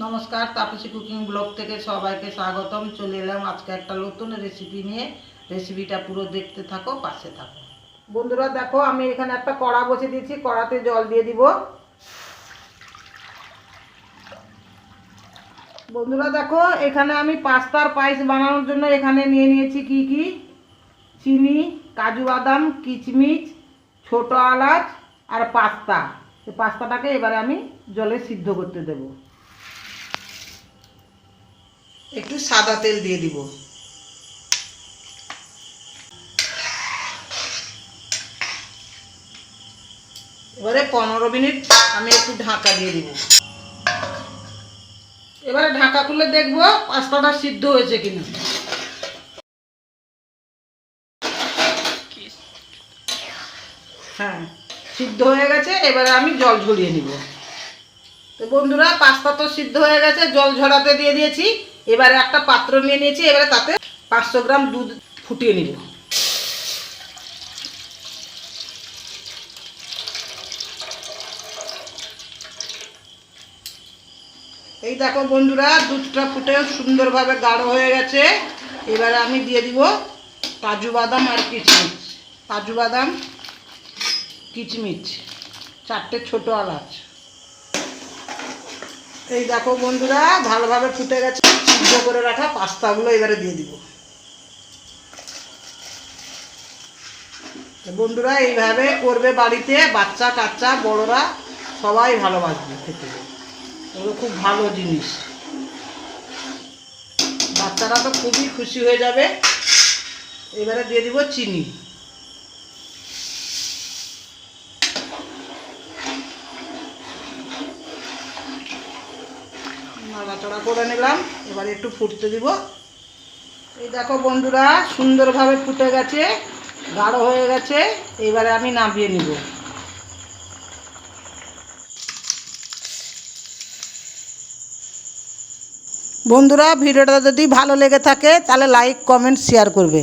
নমস্কার, Tapasi cooking blog থেকে সবাইকে স্বাগতম। চলে এলাম আজকে একটা নতুন রেসিপি নিয়ে। রেসিপিটা পুরো দেখতে থাকো, পাশে থাকো। বন্ধুরা, দেখো, আমি এখানে একটা কড়া বসে দিয়েছি, কড়াতে জল দিয়ে দিব। বন্ধুরা, দেখো, এখানে আমি পাস্তার পায়েস বানানোর জন্য এখানে নিয়ে নিয়েছি কি কি? চিনি, কাজু বাদাম, কিচমিচ, ছোট এলাচ আর পাস্তা। এই পাস্তাটাকে এবারে আমি জলে সিদ্ধ করতে দেবো। একটু সাদা তেল দিয়ে দিব। এবারে পনেরো মিনিট আমি একটু ঢাকা দিয়ে দিব। এবারে ঢাকা খুলে দেখব পাস্তাটা সিদ্ধ হয়েছে কিনা। হ্যাঁ সিদ্ধ হয়ে গেছে, এবারে আমি জল ঝরিয়ে নিব। তো বন্ধুরা, পাস্তা তো সিদ্ধ হয়ে গেছে, জল ঝরাতে দিয়ে দিয়েছি। এবারে একটা পাত্র নিয়ে নিয়েছি, এবারে তাতে পাঁচশো গ্রাম দুধ ফুটিয়ে নিব। এই দেখো বন্ধুরা, দুধটা ফুটে সুন্দরভাবে গাঢ় হয়ে গেছে। এবারে আমি দিয়ে দিব কাজু বাদাম আর কিচমিচ। কাজু বাদাম, কিচমিচ, চারটে ছোট এলাচ। এই দেখো বন্ধুরা ভালোভাবে ফুটে গেছে, সিদ্ধ করে রাখা পাস্তাগুলো এবারে দিয়ে দিব। বন্ধুরা, এইভাবে করবে বাড়িতে, বাচ্চা, কাচ্চা, বড়রা, সবাই ভালোবাসবে খেতে। এগুলো খুব ভালো জিনিস। বাচ্চারা তো খুবই খুশি হয়ে যাবে। এবারে দিয়ে দিব চিনি। নাড়াচড়া করে নিলাম। এবার একটু ফুটতে দিব। এই দেখো বন্ধুরা, সুন্দরভাবে ফুটে গেছে, গাঢ় হয়ে গেছে। এবারে আমি নামিয়ে নিব। বন্ধুরা, ভিডিওটা যদি ভালো লেগে থাকে, তাহলে লাইক কমেন্ট শেয়ার করবে।